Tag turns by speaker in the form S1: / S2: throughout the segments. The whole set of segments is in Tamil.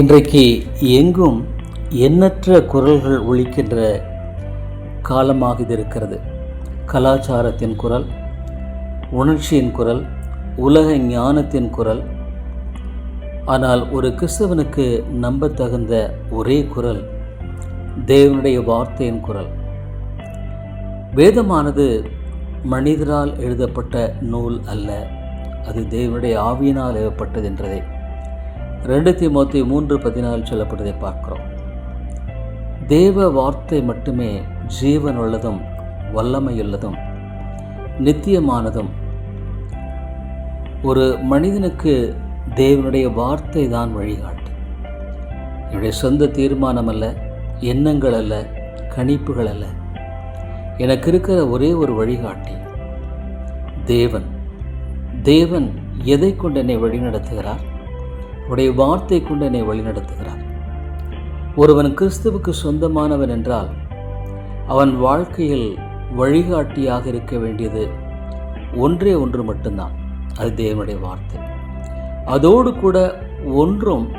S1: இன்றைக்கு எங்கும் எண்ணற்ற குரல்கள் ஒழிக்கின்ற காலமாக இது இருக்கிறது கலாச்சாரத்தின் குரல் உணர்ச்சியின் குரல் உலக ஞானத்தின் குரல். ஆனால் ஒரு கிறிஸ்தவனுக்கு நம்பத்தகுந்த ஒரே குரல் தேவனுடைய வார்த்தையின் குரல். வேதமானது மனிதரால் எழுதப்பட்ட நூல் அல்ல அது தேவனுடைய ஆவியினால் எழுதப்பட்டது என்றதே. ரெண்டு தீமோத்தி மூன்று பதினாலு சொல்லப்பட்டதை பார்க்குறோம். தேவ வார்த்தை மட்டுமே ஜீவனுள்ளதும் வல்லமையுள்ளதும் நித்தியமானதும். ஒரு மனிதனுக்கு தேவனுடைய வார்த்தை தான் வழிகாட்டு. என்னுடைய சொந்த தீர்மானம் அல்ல எண்ணங்கள் அல்ல கணிப்புகள் அல்ல எனக்கு இருக்கிற ஒரே ஒரு வழிகாட்டி தேவன். தேவன் எதை கொண்டு என்னை வழிநடத்துகிறார்? உடைய வார்த்தை கொண்டு என்னை வழிநடத்துகிறார். ஒருவன் கிறிஸ்துவுக்கு சொந்தமானவன் என்றால் அவன் வாழ்க்கையில் வழிகாட்டியாக இருக்க வேண்டியது ஒன்றே ஒன்று மட்டும்தான். அது தேவனுடைய வார்த்தை. அதோடு கூட ஒன்றும்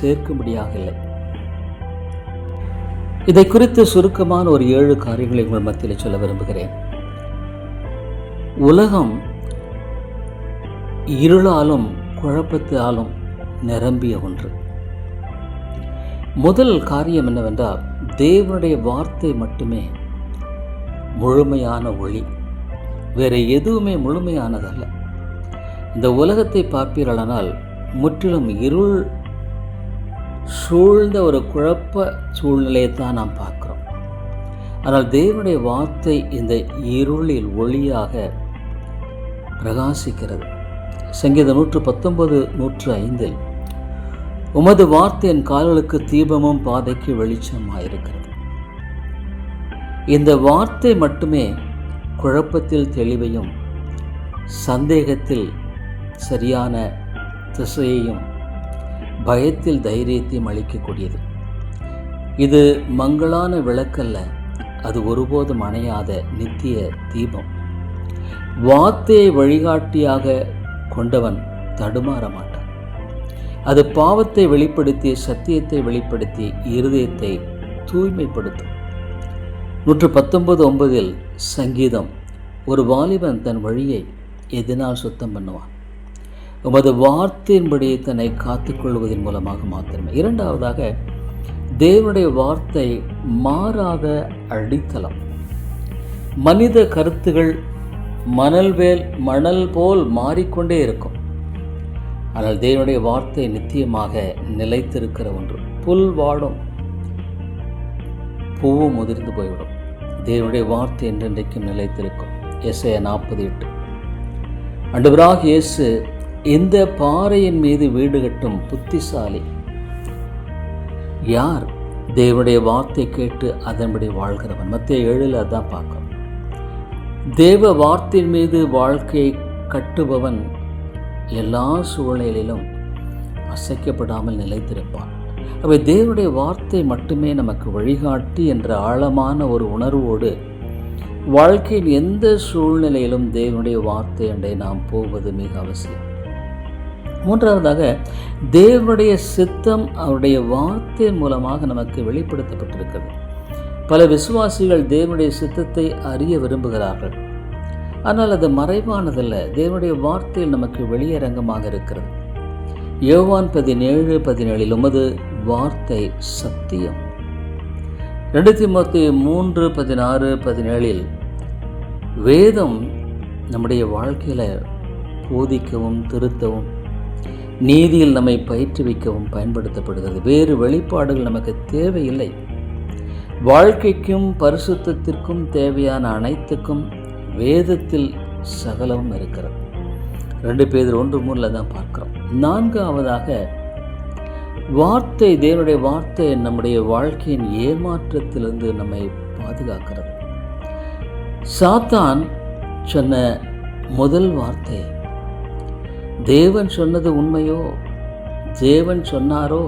S1: சேர்க்கும்படியாக இல்லை. இதை குறித்து சுருக்கமான ஒரு ஏழு காரியங்களை உங்கள் மத்தியில் சொல்ல விரும்புகிறேன். உலகம் இருளாலும் குழப்பத்தாலும் நிரம்பிய ஒன்று. முதல் காரியம் என்னவென்றால் தேவனுடைய வார்த்தை மட்டுமே முழுமையான ஒளி. வேறு எதுவுமே முழுமையானதல்ல. இந்த உலகத்தை பார்ப்பீர்களானால் முற்றிலும் இருள் சூழ்ந்த ஒரு குழப்ப சூழ்நிலையை தான் நாம் பார்க்கிறோம். ஆனால் தேவனுடைய வார்த்தை இந்த இருளில் ஒளியாக பிரகாசிக்கிறது. சங்கீதம் நூற்று பத்தொன்பது நூற்று ஐந்தில் உமது வார்த்தை என் கால்களுக்கு தீபமும் பாதைக்கு வெளிச்சமாயிருக்கிறது. இந்த வார்த்தை மட்டுமே குழப்பத்தில் தெளிவையும் சந்தேகத்தில் சரியான திசையையும் பயத்தில் தைரியத்தையும் அளிக்கக்கூடியது. இது மங்களான விளக்கல்ல அது ஒருபோதும் அணையாத நித்திய தீபம். வார்த்தையை வழிகாட்டியாக கொண்டவன் தடுமாற மாட்டான் அது பாவத்தை வெளிப்படுத்தி சத்தியத்தை வெளிப்படுத்தி இருதயத்தை தூய்மைப்படுத்தும். நூற்று பத்தொன்பது ஒன்பதில் சங்கீதம் ஒரு வாலிபன் தன் வழியை எதனால் சுத்தம் பண்ணுவான்? உமது வார்த்தையின்படி தன்னை காத்துக்கொள்வதன் மூலமாக மாத்திரமே. இரண்டாவதாக தேவனுடைய வார்த்தை மாறாத அடித்தளம். மனித கருத்துகள் மணல் வேல் மணல் போல் மாறிக்கொண்டே இருக்கும். ஆனால் தேவனுடைய வார்த்தை நித்தியமாக நிலைத்திருக்கிற ஒன்று. புல் வாடும். பூவும் முதிர்ந்து போய்விடும். தேவனுடைய வார்த்தை என்றென்றைக்கும் நிலைத்திருக்கும். எஸ்ஐ நாற்பது எட்டு. அண்டுவராக இயேசு இந்த பாறையின் மீது வீடு கட்டும் புத்திசாலி. யார்? தேவனுடைய வார்த்தை கேட்டு அதன்படி வாழ்கிறவன். மத்திய ஏழில் அதான் பார்க்கும். தேவ வார்த்தையின் மீது வாழ்க்கையை கட்டுபவன் எல்லா சூழ்நிலையிலும் அசைக்கப்படாமல் நிலைத்திருப்பான் அவை தேவனுடைய வார்த்தை மட்டுமே நமக்கு வழிகாட்டி என்ற ஆழமான ஒரு உணர்வோடு வாழ்க்கையின் எந்த சூழ்நிலையிலும் தேவனுடைய வார்த்தை அண்டை நாம் போவது மிக அவசியம். மூன்றாவதாக தேவனுடைய சித்தம் அவருடைய வார்த்தை மூலமாக நமக்கு வெளிப்படுத்தப்பட்டிருக்கிறது. பல விசுவாசிகள் தேவனுடைய சித்தத்தை அறிய விரும்புகிறார்கள். ஆனால் அது மறைவானதல்ல. தேவனுடைய வார்த்தையில் நமக்கு வெளியரங்கமாக இருக்கிறது. யோவான் பதினேழு பதினேழில் உமது வார்த்தை சத்தியம். ரெண்டு திமுத்தி மூன்று பதினாறு பதினேழில் வேதம் நம்முடைய வாழ்க்கையில் போதிக்கவும் திருத்தவும் நீதியில் நம்மை பயிற்றுவிக்கவும் பயன்படுத்தப்படுகிறது. வேறு வெளிப்பாடுகள் நமக்கு தேவையில்லை. வாழ்க்கைக்கும் பரிசுத்தத்திற்கும் தேவையான அனைத்துக்கும் வேதத்தில் சகலமும் இருக்கிறது. ரெண்டு பேர் ஒன்று மூணில் தான் பார்க்குறோம். நான்காவதாக வார்த்தை தேவனுடைய வார்த்தை நம்முடைய வாழ்க்கையின் ஏமாற்றத்திலிருந்து நம்மை பாதுகாக்கிறது. சாத்தான் சொன்ன முதல் வார்த்தை தேவன் சொன்னது உண்மையோ தேவன் சொன்னாரோ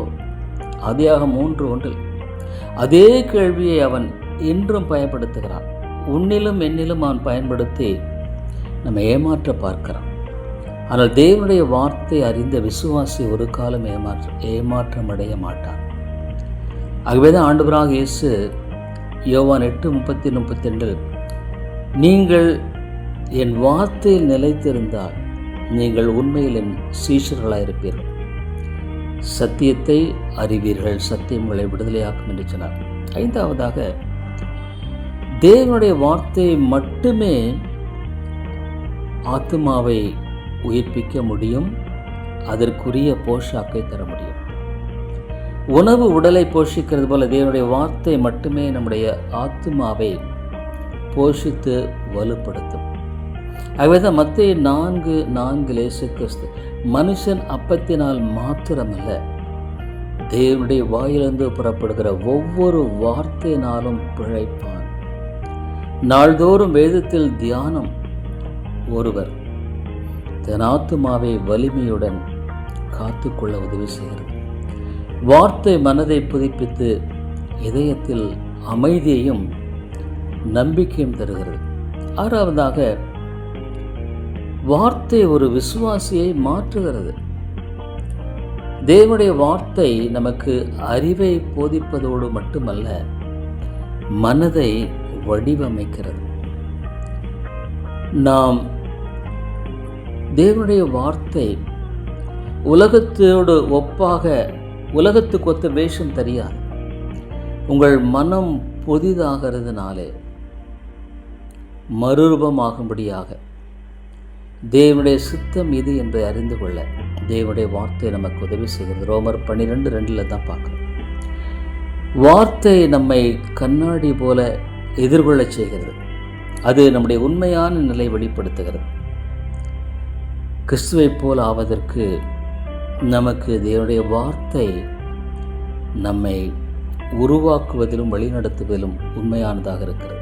S1: அதியாக மூன்று ஒன்றில் அதே கேள்வியை அவன் இன்றும் பயன்படுத்துகிறான். உன்னிலும் என்னிலும் அவன் பயன்படுத்தி நம்ம ஏமாற்ற பார்க்கிறான். ஆனால் தேவனுடைய வார்த்தை அறிந்த விசுவாசி ஒரு காலம் ஏமாற்ற ஏமாற்றம் அடைய மாட்டான். ஆகவே தான் ஆண்டவராக இயேசு யோவான் எட்டு முப்பத்தி முப்பத்தி ரெண்டில் நீங்கள் என் வார்த்தையில் நிலைத்திருந்தால் நீங்கள் உண்மையில் என் சீஷர்களாயிருப்பீர்கள். சத்தியத்தை அறிவீர்கள் சத்தியம் உங்களை விடுதலையாக்கும் என்று சொன்னார். ஐந்தாவதாக தேவனுடைய வார்த்தை மட்டுமே ஆத்மாவை உயிர்ப்பிக்க முடியும் அதற்குரிய போஷாக்கை தர முடியும். உணவு உடலை போஷிக்கிறது போல தேவனுடைய வார்த்தை மட்டுமே நம்முடைய ஆத்மாவை போஷித்து வலுப்படுத்தும். ஆகவேதான் மத்திய நான்கு நான்கு லேசு கிறிஸ்து மனுஷன் அப்பத்தினால் மாத்திரமல்ல தேவனுடைய வாயிலிருந்து புறப்படுகிற ஒவ்வொரு வார்த்தையினாலும் பிழைப்பான். நாள்தோறும் வேதத்தில் தியானம் ஒருவர் தனாத்துமாவை வலிமையுடன் காத்துக்கொள்ள உதவி செய்கிறது. வார்த்தை மனதை புதுப்பித்து இதயத்தில் அமைதியையும் நம்பிக்கையும் தருகிறது. ஆறாவதாக வார்த்தை ஒரு விசுவாசியை மாற்றுகிறது. தேவனுடைய வார்த்தை நமக்கு அறிவை போதிப்பதோடு மட்டுமல்ல மனதை வடிவமைக்கிறது. நாம் தேவனுடைய வார்த்தை உலகத்தோடு ஒப்பாக உலகத்துக்கு ஒத்த வேஷம் தெரியாது. உங்கள் மனம் புதிதாகிறதுனாலே மறுரூபமாகும்படியாக தேவனுடைய சித்தம் இது என்று அறிந்து கொள்ள தேவனுடைய வார்த்தை நமக்கு உதவி செய்கிறது. ரோமர் பன்னிரெண்டு ரெண்டில் தான் பார்க்குறோம். வார்த்தை நம்மை கண்ணாடி போல எதிர்கொள்ளச் செய்கிறது. அது நம்முடைய உண்மையான நிலை வெளிப்படுத்துகிறது. கிறிஸ்துவைப் போல் ஆவதற்கு நமக்கு தேவனுடைய வார்த்தை நம்மை உருவாக்குவதிலும் வழிநடத்துவதிலும் உண்மையானதாக இருக்கிறது.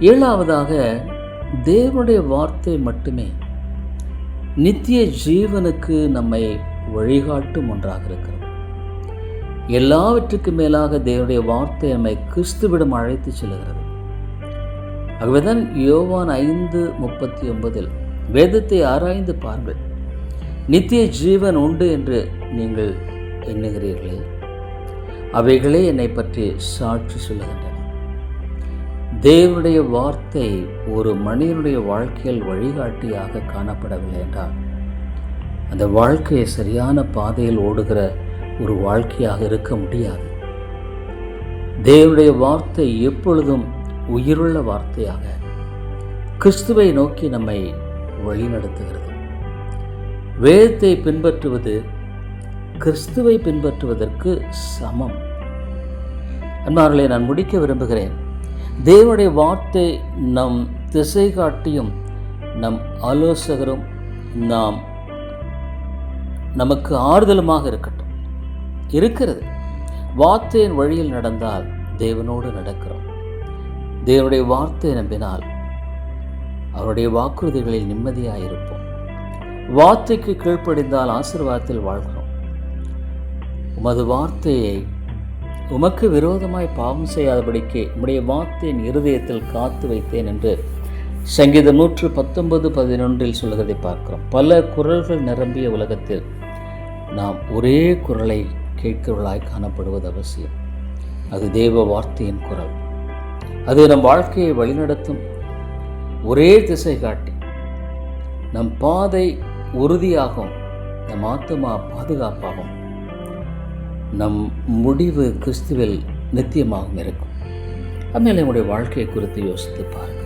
S1: ஏழாவதாக தேவனுடைய வார்த்தை மட்டுமே நித்திய ஜீவனுக்கு நம்மை வழிகாட்டும் ஒன்றாக இருக்கிறது. எல்லாவற்றுக்கும் மேலாக தேவனுடைய வார்த்தை நம்மை கிறிஸ்துவிடம் அழைத்து செல்கிறது. ஆகவேதான் யோவான் ஐந்து முப்பத்தி ஒன்பதில் வேதத்தை ஆராய்ந்து பாருங்கள். நித்திய ஜீவன் உண்டு என்று நீங்கள் எண்ணுகிறீர்களே அவைகளே என்னை பற்றி சாட்சி சொல்லுகின்றன. தேவனுடைய வார்த்தை ஒரு மனிதனுடைய வாழ்க்கையில் வழிகாட்டியாக காணப்படவில்லை என்றால் அந்த வாழ்க்கையை சரியான பாதையில் ஓடுகிற ஒரு வாழ்க்கையாக இருக்க முடியாது. தேவனுடைய வார்த்தை எப்பொழுதும் உயிருள்ள வார்த்தையாக கிறிஸ்துவை நோக்கி நம்மை வழிநடத்துகிறது. வேதத்தை பின்பற்றுவது கிறிஸ்துவை பின்பற்றுவதற்கு சமம். அன்பார்களே நான் முடிக்க விரும்புகிறேன். தேவனுடைய வார்த்தை நம் திசை காட்டியும் நம் ஆலோசகரும் நாம் நமக்கு ஆறுதலுமாக இருக்கட்டும். இருக்கிறது. வார்த்தையின் வழியில் நடந்தால் தேவனோடு நடக்கிறோம். தேவனுடைய வார்த்தை நம்பினால் அவருடைய வாக்குறுதிகளில் நிம்மதியாக இருப்போம் வார்த்தைக்கு கீழ்ப்படிந்தால் ஆசீர்வாதத்தில் வாழ்கிறோம். உமது வார்த்தையை உமக்கு விரோதமாய் பாவம் செய்யாதபடிக்கு உம்முடைய வார்த்தையின் இருதயத்தில் காத்து வைத்தேன் என்று சங்கீதம் நூற்று பத்தொன்பது பதினொன்றில் சொல்கிறதை பார்க்கிறோம். பல குரல்கள் நிரம்பிய உலகத்தில் நாம் ஒரே குரலை கேட்கிறவர்களாய் காணப்படுவது அவசியம். அது தேவ வார்த்தையின் குரல். அது நம் வாழ்க்கையை வழிநடத்தும் ஒரே திசை காட்டி நம் பாதை உறுதியாகும் நம் ஆத்மா பாதுகாப்பாகும் நம் முடிவு கிறிஸ்துவில் நித்தியமாகவும் இருக்கும். அதனால் என்னுடைய வாழ்க்கையை குறித்து யோசித்து பாருங்கள்.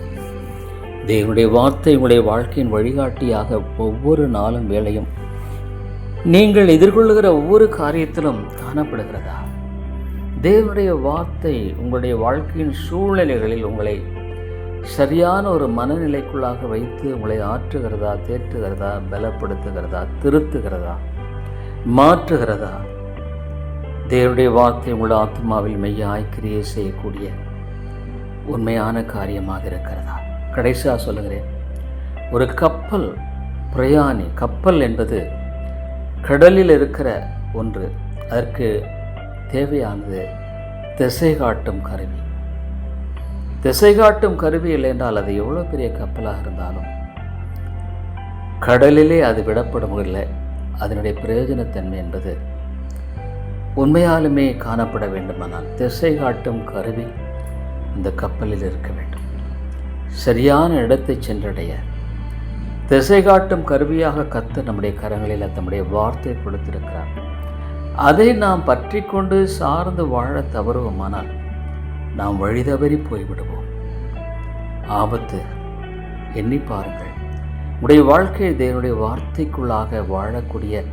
S1: தேவனுடைய வார்த்தை உங்களுடைய வாழ்க்கையின் வழிகாட்டியாக ஒவ்வொரு நாளும் வேளையும் நீங்கள் எதிர்கொள்ளுகிற ஒவ்வொரு காரியத்திலும் காணப்படுகிறதா? தேவனுடைய வார்த்தை உங்களுடைய வாழ்க்கையின் சூழ்நிலைகளில் உங்களை சரியான ஒரு மனநிலைக்குள்ளாக வைத்து உங்களை ஆற்றுகிறதா தேற்றுகிறதா பலப்படுத்துகிறதா திருத்துகிறதா மாற்றுகிறதா? தேவனுடைய வார்த்தை உங்கள் ஆத்மாவில் மெய்யாய் கிரியை செய்யக்கூடிய உண்மையான காரியமாக இருக்கிறதா? கடைசியாக சொல்லுகிறேன். ஒரு கப்பல் பிரயாணி கப்பல் என்பது கடலில் இருக்கிற ஒன்று. அதற்கு தேவையானது திசை காட்டும் கருவி. திசை காட்டும் கருவி இல்லை என்றால் அது எவ்வளோ பெரிய கப்பலாக இருந்தாலும் கடலிலே அது விடப்படவில்லை அதனுடைய பிரயோஜனத்தன்மை என்பது உண்மையாலுமே காணப்பட வேண்டுமானால் திசை காட்டும் கருவி இந்த கப்பலில் இருக்க வேண்டும். சரியான இடத்தை சென்றடைய திசை காட்டும் கருவியாக கத்த நம்முடைய கரங்களில் தம்முடைய வார்த்தை கொடுத்திருக்கிறார் அதை நாம் பற்றி கொண்டு சார்ந்து வாழ தவறுவோமானால் நாம் வழி தவறி போய்விடுவோம். ஆபத்து எண்ணி பாருங்கள். உடைய வாழ்க்கை தேவனுடைய வார்த்தைக்குள்ளாக வாழக்கூடிய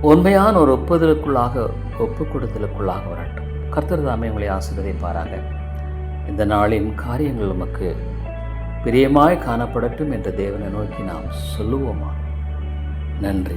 S1: உண்மையான ஒரு ஒப்புதலுக்குள்ளாக ஒப்பு கொடுத்தலுக்குள்ளாக வரட்டும். கர்த்தர் தாமே உங்களை ஆசிரியப்பாராங்க இந்த நாளின் காரியங்கள் நமக்கு பிரியமாய் காணப்படட்டும் என்ற தேவனை நோக்கி நாம் சொல்லுவோமா? நன்றி.